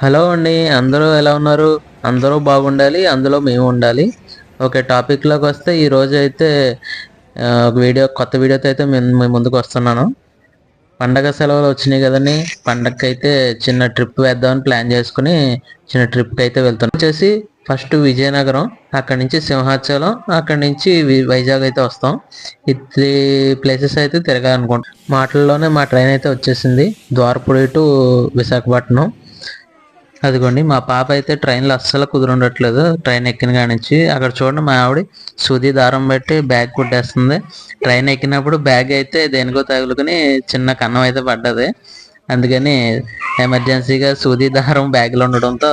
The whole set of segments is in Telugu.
హలో అండి అందరూ ఎలా ఉన్నారు? అందరూ బాగుండాలి అందులో మేము ఉండాలి. ఓకే టాపిక్లోకి వస్తే ఈరోజు అయితే ఒక వీడియో కొత్త వీడియోతో అయితే మేము ముందుకు వస్తున్నాను. పండగ సెలవులు వచ్చినాయి కదండి పండగకి అయితే చిన్న ట్రిప్ వేద్దామని ప్లాన్ చేసుకుని చిన్న ట్రిప్కి అయితే వెళ్తున్నాం. వచ్చేసి ఫస్ట్ విజయనగరం అక్కడి నుంచి సింహాచలం అక్కడి నుంచి వైజాగ్ అయితే వస్తాం. ఈ త్రీ ప్లేసెస్ అయితే తిరగాలనుకుంటాం మాటల్లోనే మా ట్రైన్ అయితే వచ్చేసింది ద్వారపూడి టు విశాఖపట్నం. అదిగోండి మా పాప అయితే ట్రైన్లో అస్సలు కుదురుండట్లేదు. ట్రైన్ ఎక్కిన కాడి నుంచి అక్కడ చూడండి మా ఆవిడ సూది దారం పెట్టి బ్యాగ్ కుట్టేస్తుంది. ట్రైన్ ఎక్కినప్పుడు బ్యాగ్ అయితే దేనికో తగులుకుని చిన్న కన్నం అయితే పడ్డది. అందుకని ఎమర్జెన్సీగా సూది దారం బ్యాగ్లో ఉండడంతో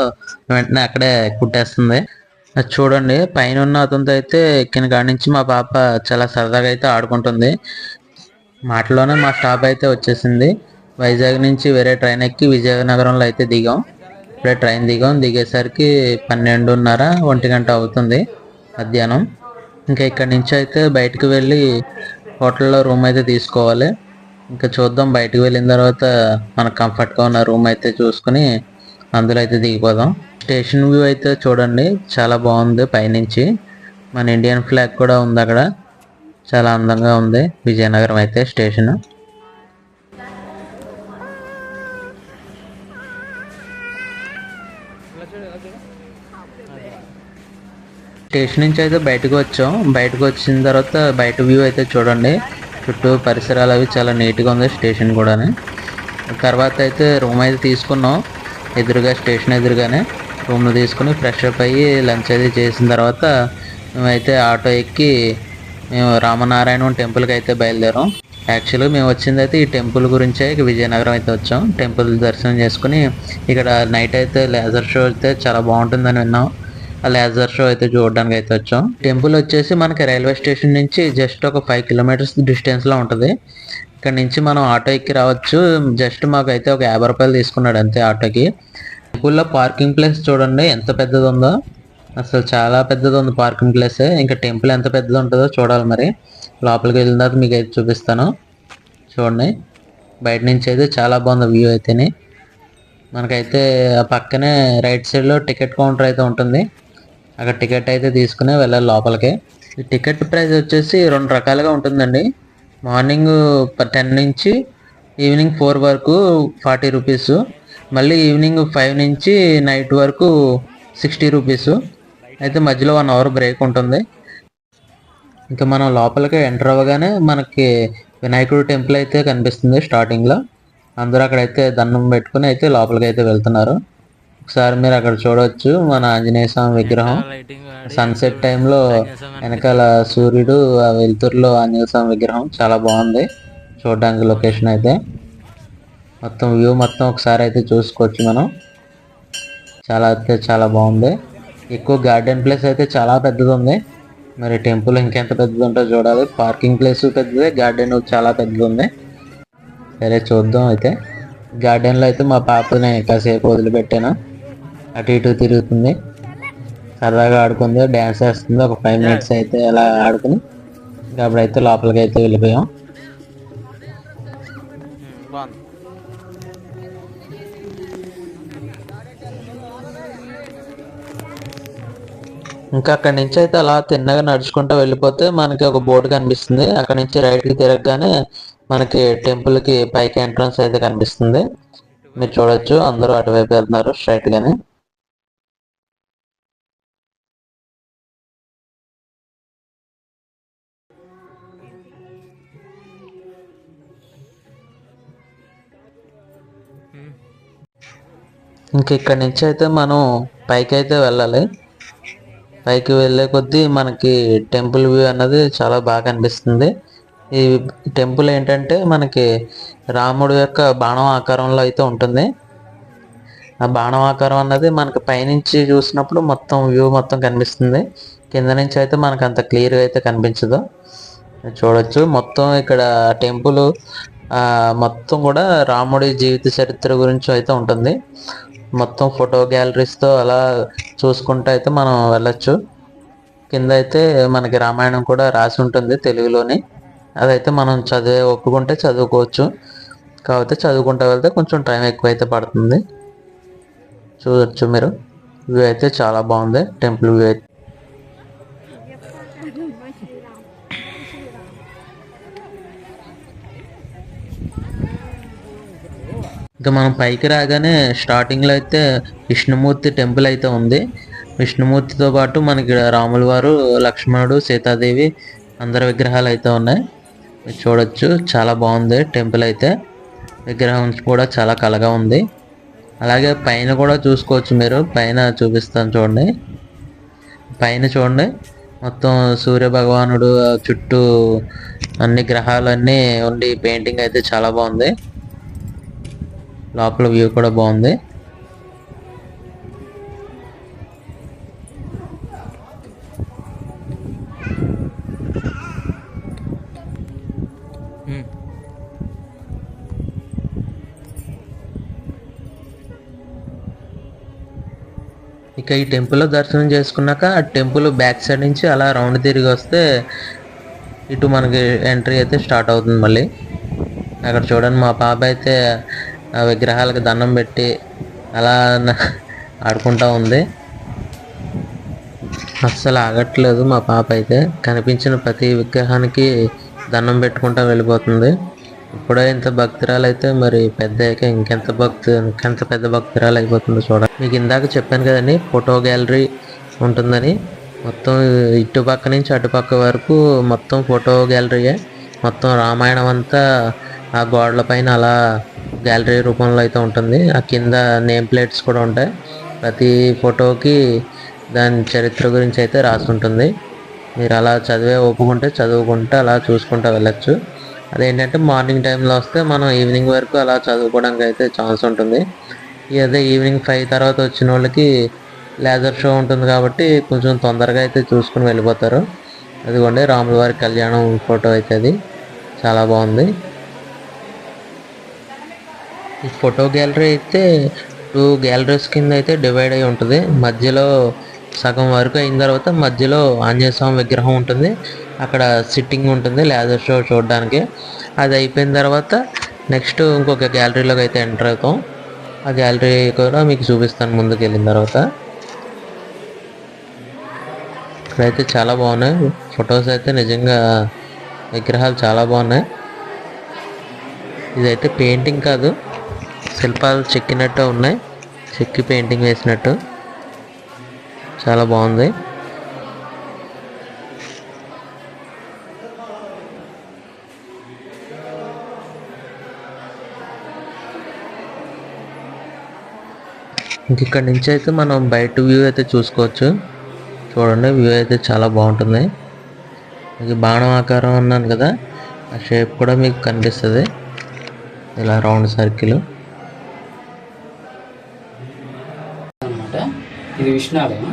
వెంటనే అక్కడే కుట్టేస్తుంది. అది చూడండి పైన ఉన్న అతనితో అయితే ఎక్కిన కాడి నుంచి మా పాప చాలా సరదాగా అయితే ఆడుకుంటుంది. మాటలోనే మా స్టాప్ అయితే వచ్చేసింది. వైజాగ్ నుంచి వేరే ట్రైన్ ఎక్కి విజయనగరంలో అయితే దిగాం. ఇప్పుడే ట్రైన్ దిగాం. దిగేసరికి పన్నెండున్నర ఒంటి గంట అవుతుంది మధ్యాహ్నం. ఇంకా ఇక్కడి నుంచి అయితే బయటకు వెళ్ళి హోటల్లో రూమ్ అయితే తీసుకోవాలి. ఇంకా చూద్దాం బయటకు వెళ్ళిన తర్వాత మనకు కంఫర్ట్గా ఉన్న రూమ్ అయితే చూసుకుని అందులో అయితే దిగిపోదాం. స్టేషన్ వ్యూ అయితే చూడండి చాలా బాగుంది పైనుంచి. మన ఇండియన్ ఫ్లాగ్ కూడా ఉంది అక్కడ. చాలా అందంగా ఉంది. విజయనగరం అయితే స్టేషన్. స్టేషన్ నుంచి అయితే బయటకు వచ్చాం. బయటకు వచ్చిన తర్వాత బయట వ్యూ అయితే చూడండి. చుట్టూ పరిసరాలు అవి చాలా నీట్గా ఉంది స్టేషన్ కూడా తర్వాత అయితే రూమ్ అయితే తీసుకున్నాం. ఎదురుగా స్టేషన్ ఎదురుగానే రూమ్ తీసుకుని ఫ్రెష్ అప్ అయ్యి లంచ్ అయితే చేసిన తర్వాత మేమైతే ఆటో ఎక్కి మేము రామనారాయణ టెంపుల్కి అయితే బయలుదేరాం. యాక్చువల్గా మేము వచ్చింది అయితే ఈ టెంపుల్ గురించే ఇక విజయనగరం అయితే వచ్చాం. టెంపుల్ దర్శనం చేసుకుని ఇక్కడ నైట్ అయితే లేజర్ షో అయితే చాలా బాగుంటుందని విన్నాం. లేజర్ షో అయితే చూడడానికి అయితే వచ్చాం. టెంపుల్ వచ్చేసి మనకి రైల్వే స్టేషన్ నుంచి జస్ట్ ఒక ఫైవ్ కిలోమీటర్స్ డిస్టెన్స్లో ఉంటుంది. ఇక్కడ నుంచి మనం ఆటో ఎక్కి రావచ్చు. జస్ట్ మాకు అయితే ఒక యాభై రూపాయలు తీసుకున్నాడు అంతే ఆటోకి టెంపుల్లో పార్కింగ్ ప్లేస్ చూడండి ఎంత పెద్దది ఉందో అసలు చాలా పెద్దది ఉంది పార్కింగ్ ప్లేస్ ఇంకా టెంపుల్ ఎంత పెద్దది ఉంటుందో చూడాలి మరి. లోపలికి వెళ్ళిన తర్వాత మీకు అయితే చూపిస్తాను. చూడండి. బయట నుంచి అయితే చాలా బాగుంది వ్యూ అయితేనే. మనకైతే ఆ పక్కనే రైట్ సైడ్లో టికెట్ కౌంటర్ అయితే ఉంటుంది. అక్కడ టికెట్ అయితే తీసుకుని వెళ్ళాలి లోపలికి. ఈ టికెట్ ప్రైస్ వచ్చేసి రెండు రకాలుగా ఉంటుందండి. మార్నింగ్ టెన్ నుంచి ఈవినింగ్ ఫోర్ వరకు ఫార్టీ రూపీస్. మళ్ళీ ఈవినింగ్ ఫైవ్ నుంచి నైట్ వరకు సిక్స్టీ రూపీస్. అయితే మధ్యలో వన్ అవర్ బ్రేక్ ఉంటుంది. ఇంకా మనం లోపలికి ఎంటర్ అవ్వగానే మనకి వినాయకుడు టెంపుల్ అయితే కనిపిస్తుంది స్టార్టింగ్లో. అందరూ అక్కడైతే దండం పెట్టుకుని అయితే లోపలికి అయితే వెళ్తున్నారు. ఒకసారి మీరు అక్కడ చూడవచ్చు మన ఆంజనేయ స్వామి విగ్రహం. సన్సెట్ టైంలో వెనకాల సూర్యుడు ఆ వెలుతురులో ఆంజనేయ స్వామి విగ్రహం చాలా బాగుంది. చూడడానికి లొకేషన్ అయితే. మొత్తం వ్యూ మొత్తం ఒకసారి అయితే చూసుకోవచ్చు మనం. చాలా అయితే చాలా బాగుంది. ఎక్కువ గార్డెన్ ప్లేస్ అయితే చాలా పెద్దది ఉంది మరి టెంపుల్ ఇంకెంత పెద్దది ఉంటుందో చూడాలి. పార్కింగ్ ప్లేస్ పెద్దది గార్డెన్ చాలా పెద్దది ఉంది సరే చూద్దాం అయితే. గార్డెన్లో అయితే మా పాపని కాసేపు వదిలిపెట్టాను. అటు ఇటు తిరుగుతుంది. సరదాగా ఆడుకుంది. డ్యాన్స్ వేస్తుంది ఒక ఫైవ్ మినిట్స్ అయితే అలా ఆడుకుని ఇంకా అప్పుడైతే లోపలికి అయితే వెళ్ళిపోయాం. ఇంకా అక్కడి నుంచి అయితే అలా తిన్నగా నడుచుకుంటూ వెళ్ళిపోతే మనకి ఒక బోర్డు కనిపిస్తుంది. అక్కడ నుంచి రైట్కి తిరగగానే మనకి టెంపుల్కి పైకి ఎంట్రన్స్ అయితే కనిపిస్తుంది. మీరు చూడొచ్చు. అందరూ అటువైపు వెళ్తున్నారు. స్ట్రైట్గానే ఇంకెక్కడి నుంచి అయితే మనం పైకి అయితే వెళ్ళాలి. పైకి వెళ్ళే కొద్దీ మనకి టెంపుల్ వ్యూ అన్నది చాలా బాగా కనిపిస్తుంది. ఈ టెంపుల్ ఏంటంటే మనకి రాముడు యొక్క బాణం ఆకారంలో అయితే ఉంటుంది. ఆ బాణం ఆకారం అన్నది మనకి పైనుంచి చూసినప్పుడు మొత్తం వ్యూ మొత్తం కనిపిస్తుంది. కింద నుంచి అయితే మనకు అంత క్లియర్గా అయితే కనిపించదు. చూడొచ్చు. మొత్తం ఇక్కడ టెంపుల్ మొత్తం కూడా రాముడి జీవిత చరిత్ర గురించి అయితే ఉంటుంది. మొత్తం ఫోటో గ్యాలరీస్తో అలా చూసుకుంటూ అయితే మనం వెళ్ళొచ్చు. కింద అయితే మనకి రామాయణం కూడా రాసి ఉంటుంది తెలుగులోని. అదైతే మనం చదివే ఒప్పుకుంటే చదువుకోవచ్చు. కాకపోతే చదువుకుంటూ వెళ్తే కొంచెం టైం ఎక్కువ అయితే పడుతుంది. చూడొచ్చు మీరు. వ్యూ అయితే చాలా బాగుంది. టెంపుల్ వ్యూ అయితే. ఇంకా మనం పైకి రాగానే స్టార్టింగ్లో అయితే విష్ణుమూర్తి టెంపుల్ అయితే ఉంది. విష్ణుమూర్తితో పాటు మనకి రాముల వారు లక్ష్మణుడు సీతాదేవి అందరి విగ్రహాలు అయితే ఉన్నాయి. మీరు చూడొచ్చు చాలా బాగుంది టెంపుల్ అయితే. విగ్రహం కూడా చాలా కలగా ఉంది. అలాగే పైన కూడా చూసుకోవచ్చు మీరు. పైన చూపిస్తాను చూడండి. పైన చూడండి. మొత్తం సూర్య భగవానుడు చుట్టూ అన్ని గ్రహాలన్నీ ఉండి పెయింటింగ్ అయితే చాలా బాగుంది. లోపల వ్యూ కూడా బాగుంది. ఇక ఈ టెంపుల్లో దర్శనం చేసుకున్నాక ఆ టెంపుల్ బ్యాక్ సైడ్ నుంచి అలా రౌండ్ తిరిగి వస్తే ఇటు మనకి ఎంట్రీ అయితే స్టార్ట్ అవుతుంది మళ్ళీ. అక్కడ చూడండి మా పాప అయితే విగ్రహాలకు దండం పెట్టి అలా ఆడుకుంటూ ఉంది. అస్సలు ఆగట్లేదు మా పాప అయితే. కనిపించిన ప్రతి విగ్రహానికి దండం పెట్టుకుంటా వెళ్ళిపోతుంది. ఇప్పుడే ఇంత భక్తురాలు అయితే మరి పెద్ద అయ్యాక ఇంకెంత భక్తు ఇంకెంత పెద్ద భక్తురాలు అయిపోతుందో చూడండి మీకు ఇందాక చెప్పాను కదండి ఫోటో గ్యాలరీ ఉంటుందని. మొత్తం ఇటుపక్క నుంచి అటుపక్క వరకు మొత్తం ఫోటో గ్యాలరీయే. మొత్తం రామాయణం అంతా ఆ గోడల పైన అలా గ్యాలరీ రూపంలో అయితే ఉంటుంది. ఆ కింద నేమ్ ప్లేట్స్ కూడా ఉంటాయి. ప్రతి ఫోటోకి దాని చరిత్ర గురించి అయితే రాసి ఉంటుంది మీరు అలా చదివే ఒప్పుకుంటే చదువుకుంటే అలా చూసుకుంటూ వెళ్ళచ్చు. అదేంటంటే మార్నింగ్ టైంలో వస్తే మనం ఈవినింగ్ వరకు అలా చదువుకోవడానికి అయితే ఛాన్స్ ఉంటుంది. అదే ఈవినింగ్ ఫైవ్ తర్వాత వచ్చిన వాళ్ళకి లేజర్ షో ఉంటుంది కాబట్టి కొంచెం తొందరగా అయితే చూసుకుని వెళ్ళిపోతారు. అదిగోండి రాముల వారి కళ్యాణం ఫోటో అయితే అది. చాలా బాగుంది. ఈ ఫోటో గ్యాలరీ అయితే టూ గ్యాలరీస్ కింద అయితే డివైడ్ అయి ఉంటుంది. మధ్యలో సగం వరకు అయిన తర్వాత మధ్యలో ఆంజనేయ స్వామి విగ్రహం ఉంటుంది. అక్కడ సిట్టింగ్ ఉంటుంది లేజర్ షో చూడడానికి. అది అయిపోయిన తర్వాత నెక్స్ట్ ఇంకొక గ్యాలరీలోకి అయితే ఎంటర్ అవుతాం. ఆ గ్యాలరీ కూడా మీకు చూపిస్తాను ముందుకు వెళ్ళిన తర్వాత. ఇక్కడైతే చాలా బాగున్నాయి. ఫొటోస్ అయితే నిజంగా విగ్రహాలు చాలా బాగున్నాయి. ఇదైతే పెయింటింగ్ కాదు. శిల్పాలు చెక్కినట్టు ఉన్నాయి. చెక్కి పెయింటింగ్ వేసినట్టు. చాలా బాగుంది. ఇంక ఇక్కడ నుంచి అయితే మనం బయట వ్యూ అయితే చూసుకోవచ్చు. చూడండి వ్యూ అయితే చాలా బాగుంటుంది. ఇది బాణం ఆకారం అన్నాను కదా ఆ షేప్ కూడా మీకు కనిపిస్తుంది. ఇలా రౌండ్ సర్కిల్ అనమాట ఇది విష్ణాలయం.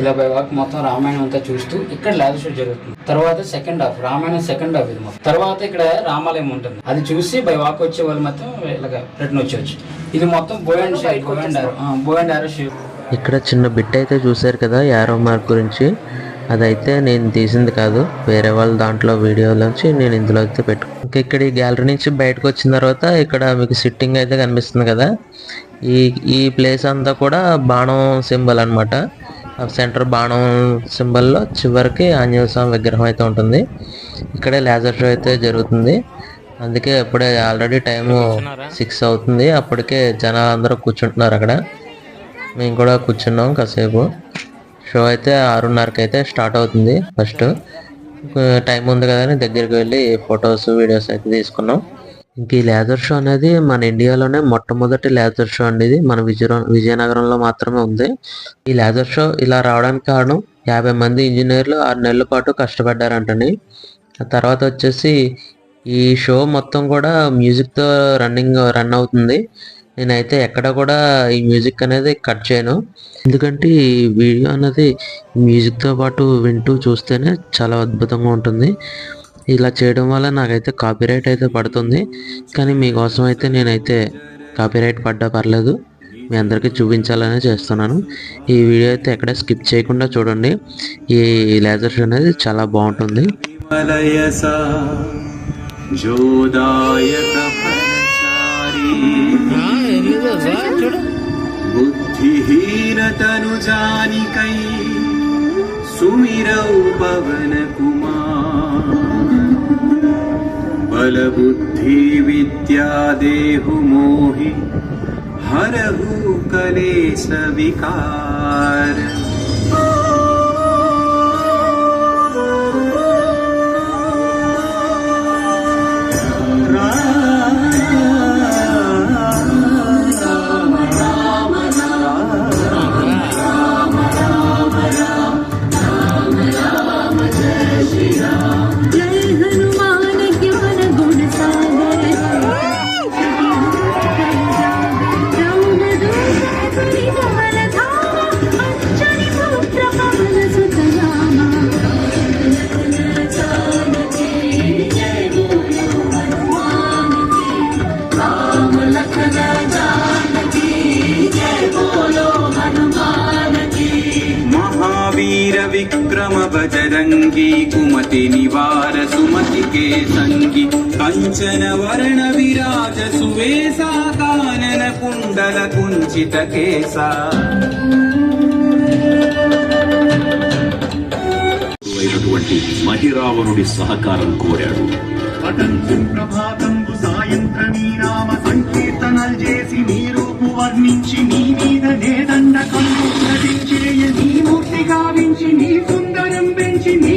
ఇలా బై వాక్ మొత్తం రామాయణం అంతా చూస్తూ ఇక్కడ లాగ్ షూట్ జరుగుతుంది. తర్వాత second half Ramayanam second half ఇది మొత్తం. తర్వాత ఇక్కడ రామాలయం ఉంటుంది. అది చూసి బై వాక్ వచ్చే వాళ్ళు మొత్తం ఇలాగ రిటర్న్ వచ్చేవచ్చు ఇది మొత్తం బోయండ్ బోయండ్ బోయండ్ ఆరో షేప్ ఇక్కడ చిన్న బిట్ అయితే చూశారు కదా యారో మార్క్ గురించి. అదైతే నేను తీసింది కాదు. వేరే వాళ్ళ దాంట్లో వీడియోలోంచి నేను ఇందులో అయితే పెట్టు ఇంకా ఇక్కడ ఈ గ్యాలరీ నుంచి బయటకు వచ్చిన తర్వాత ఇక్కడ మీకు సిట్టింగ్ అయితే కనిపిస్తుంది కదా. ఈ ఈ ప్లేస్ అంతా కూడా బాణం సింబల్ అనమాట సెంటర్ బాణం సింబల్లో చివరికి ఆంజనేయ స్వామి విగ్రహం అయితే ఉంటుంది. ఇక్కడే లేజర్ షో అయితే జరుగుతుంది. అందుకే ఇప్పుడే ఆల్రెడీ టైము సిక్స్ అవుతుంది. అప్పటికే జనాలు అందరూ కూర్చుంటున్నారు అక్కడ. మేము కూడా కూర్చున్నాం కాసేపు. షో అయితే ఆరున్నరకి అయితే స్టార్ట్ అవుతుంది ఫస్ట్ టైం ఉంది కదా అని దగ్గరికి వెళ్ళి ఫొటోస్ వీడియోస్ అయితే తీసుకున్నాం. ఇంక ఈ లేజర్ షో అనేది మన ఇండియాలోనే మొట్టమొదటి లేజర్ షో అండి ఇది. మన విజయ విజయనగరంలో మాత్రమే ఉంది. ఈ లేజర్ షో ఇలా రావడానికి కారణం యాభై మంది ఇంజనీర్లు ఆరు నెలల పాటు కష్టపడ్డారంటండి తర్వాత వచ్చేసి ఈ షో మొత్తం కూడా మ్యూజిక్తో రన్నింగ్ రన్ అవుతుంది. నేనైతే ఎక్కడ కూడా ఈ మ్యూజిక్ అనేది కట్ చేయను. ఎందుకంటే ఈ వీడియో అనేది మ్యూజిక్తో పాటు వింటూ చూస్తేనే చాలా అద్భుతంగా ఉంటుంది. ఇలా చేయడం వల్ల నాకైతే కాపీరైట్ అయితే పడుతుంది. కానీ మీకోసం అయితే నేనైతే కాపీరైట్ పడ్డా పర్లేదు. మీ అందరికీ చూపించాలనే చేస్తున్నాను. ఈ వీడియో అయితే ఎక్కడ స్కిప్ చేయకుండా చూడండి. ఈ లేజర్ షో అనేది చాలా బాగుంటుంది. సుమిరౌ పవన కుమార్. बलबुद्धिविद्यादेहुमोहि हरहु कलेशविकार। కాంచన వర్ణ విరాజ సువేశా కానన కుండల కుంచిత కేశ. మహిరావణుడి సహకారం కోరాడు. సాయంత్రం చేసి రూపు వర్ణించి నీ మీద నీ మూర్తి గావించి నీ సుందరం పెంచి నీ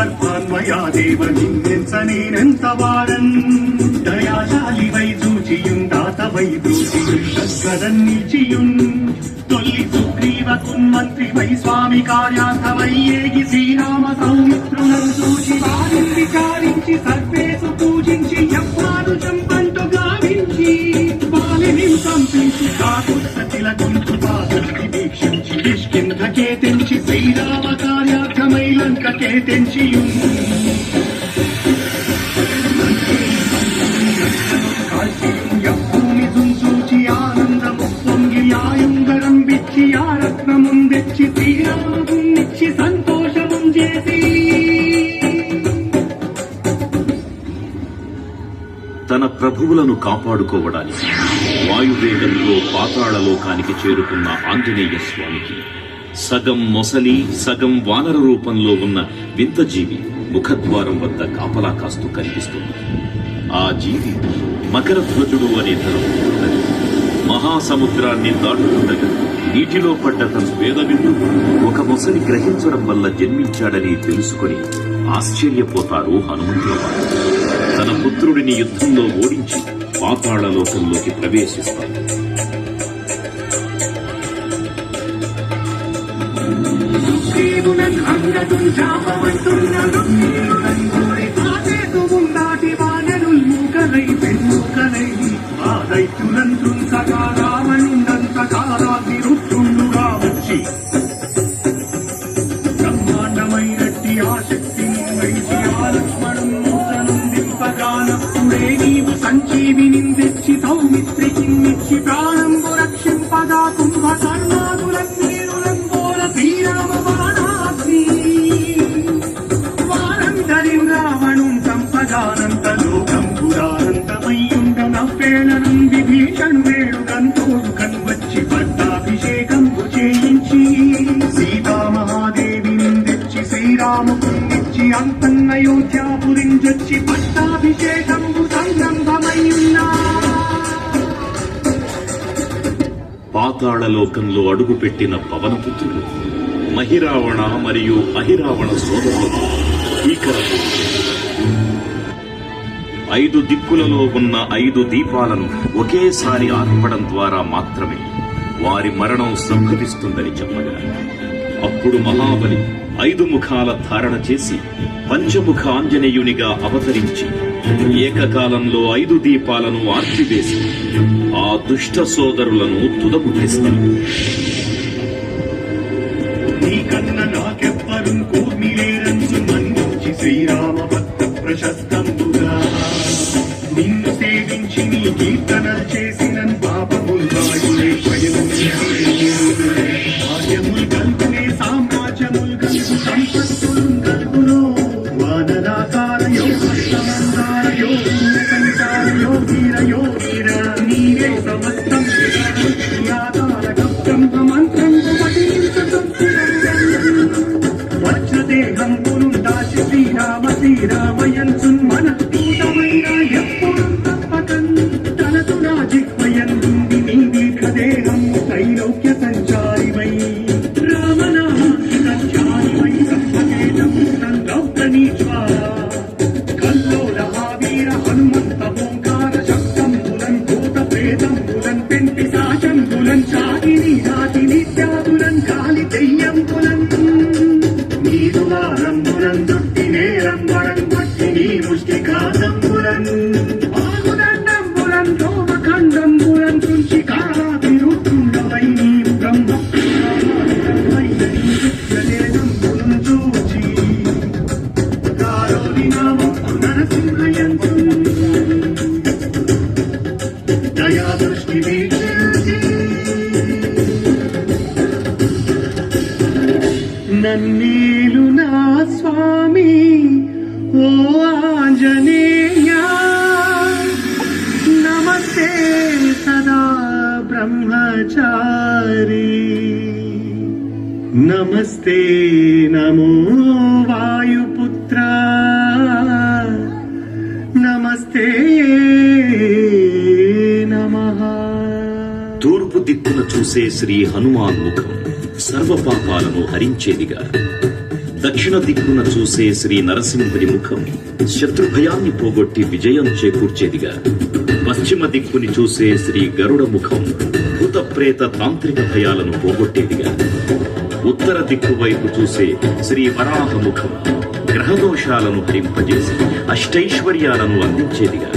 అంజనాదేవి దేవ నిన్నెంత నేనెంత వాడన్ దయాశాలి వై చూచియుందాత దాతవై దూచియున్ నిలిచియున్ తొల్లి సుగ్రీవ కున్మంత్రి వై స్వామి కార్యార్థమై ఏగి శ్రీరామ సౌమిత్రులను చూచి వారిని విచారించి సర్వేసు పూజించి ఎవ్వారు చంపంటు గావించి వాలిని సంపించి కాకుల తిలకుంటు పాదకి వీక్షించి కిష్కింధకే తెంచి శ్రీరామ లంకకే తన ప్రభువులను కాపాడుకోవడానికి వాయువేగంతో పాతాళలోకానికి చేరుకున్న ఆంజనేయ స్వామికి సగం మొసలి సగం వానర రూపంలో ఉన్న వింత జీవి ముఖద్వారం వద్ద కాపలా కాస్తూ కనిపిస్తుంది. ఆ జీవి మకరధ్వజుడు అనే తరం మహాసముద్రాన్ని దాటుతుండగా నీటిలో పడ్డ తన వేదవిందు ఒక మొసలి గ్రహించడం వల్ల జన్మించాడని తెలుసుకుని ఆశ్చర్యపోతారు హనుమంతుల వారు తన పుత్రుడిని యుద్ధంలో ఓడించి పాతాళలోకంలోకి حبيبنا محمد شعب والسنة نبكي పాతాళలోకంలో అడుగుపెట్టిన పవనపుత్రుడు మహిరావణ మరియు అహిరావణ సోదరులతో ఐదు దిక్కులలో ఉన్న ఐదు దీపాలను ఒకేసారి ఆర్పడం ద్వారా మాత్రమే వారి మరణం సంభవిస్తుందని చెప్పగా అప్పుడు మహాబలి ఐదు ముఖాల ధారణ చేసి పంచముఖ ఆంజనేయునిగా అవతరించి ఏకకాలంలో ఐదు దీపాలను ఆర్చివేసి ఆ దుష్ట సోదరులను తుదముట్టిస్తాడు శ్రీరామ భక్త ప్రశస్తంబుగా నిన్ను సేవించి నీ కీర్తనలు చేసి శ్రీ హనుమాన్ ముఖం సర్వపాపాలను హరించేదిగా దక్షిణ దిక్కున చూసే శ్రీ నరసింహుని ముఖం శత్రుభయాన్ని పోగొట్టి విజయం చేకూర్చేదిగా పశ్చిమ దిక్కుని చూసే శ్రీ గరుడ ముఖం భూత ప్రేత తాంత్రిక భయాలను పోగొట్టేదిగా ఉత్తర దిక్కు వైపు చూసే శ్రీ వరాహ ముఖం గ్రహదోషాలను హరింపజేసి అష్టైశ్వర్యాలను అందించేదిగా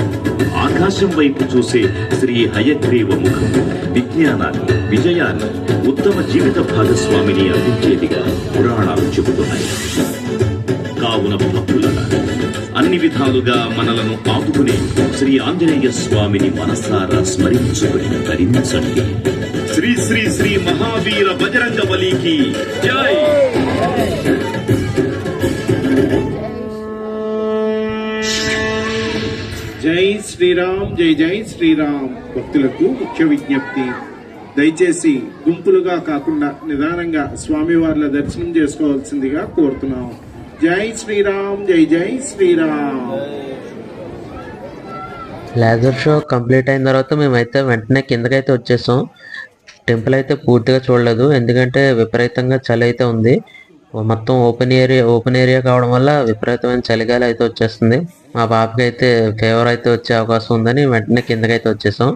ఆకాశం వైపు చూసే శ్రీ హయగ్రీవ ముఖం. విజ్ఞానాన్ని విజయాన్ని ఉత్తమ జీవిత భాగస్వామిని అందించేదిగా పురాణాలు చెబుతున్నాయి. కావున భక్తులరా అన్ని విధాలుగా మనలను ఆదుకునే శ్రీ ఆంజనేయ స్వామిని మనసారా స్మరించుకుని ధరించండి శ్రీ శ్రీ శ్రీ మహావీర బజరంగ బలికి జై జై! శ్రీరామ్ జై జై శ్రీరామ్ భక్తులకు ముఖ్య విజ్ఞప్తి. దయచేసి గుంపులుగా కాకుండా నిదానంగా స్వామివార్ల దర్శనం చేసుకోవాల్సిందిగా కోరుతున్నాం. జై శ్రీరామ్ జై జై శ్రీరామ్. లేజర్ షో కంప్లీట్ అయిన తర్వాత మేమైతే వెంటనే కిందకైతే వచ్చేసాం. టెంపుల్ అయితే పూర్తిగా చూడలేదు. ఎందుకంటే విపరీతంగా చలి అయితే ఉంది. మొత్తం ఓపెన్ ఏరియా ఓపెన్ ఏరియా కావడం వల్ల విపరీతమైన చలిగాలి అయితే వచ్చేస్తుంది. మా పాపకి అయితే ఫీవర్ అయితే వచ్చే అవకాశం ఉందని వెంటనే కిందకైతే వచ్చేసాం.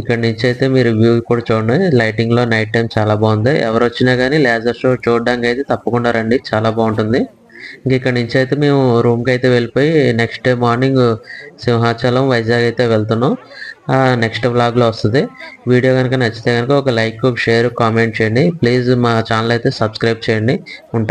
ఇక్కడ నుంచి అయితే మీరు వ్యూ కూడా చూడండి. లైటింగ్లో నైట్ టైం చాలా బాగుంది. ఎవరు వచ్చినా కానీ లేజర్ షో చూడడానికి అయితే తప్పకుండా రండి. చాలా బాగుంటుంది. ఇంక ఇక్కడ నుంచి అయితే మేము రూమ్కి అయితే వెళ్ళిపోయి next day morning Simhachalam Vizag అయితే వెళ్తున్నాం. నెక్స్ట్ వ్లాగ్లో వస్తుంది. వీడియో కనుక నచ్చితే కనుక ఒక లైక్ ఒక షేర్ కామెంట్ చేయండి. ప్లీజ్ మా ఛానల్ అయితే సబ్స్క్రైబ్ చేయండి. ఉంటాను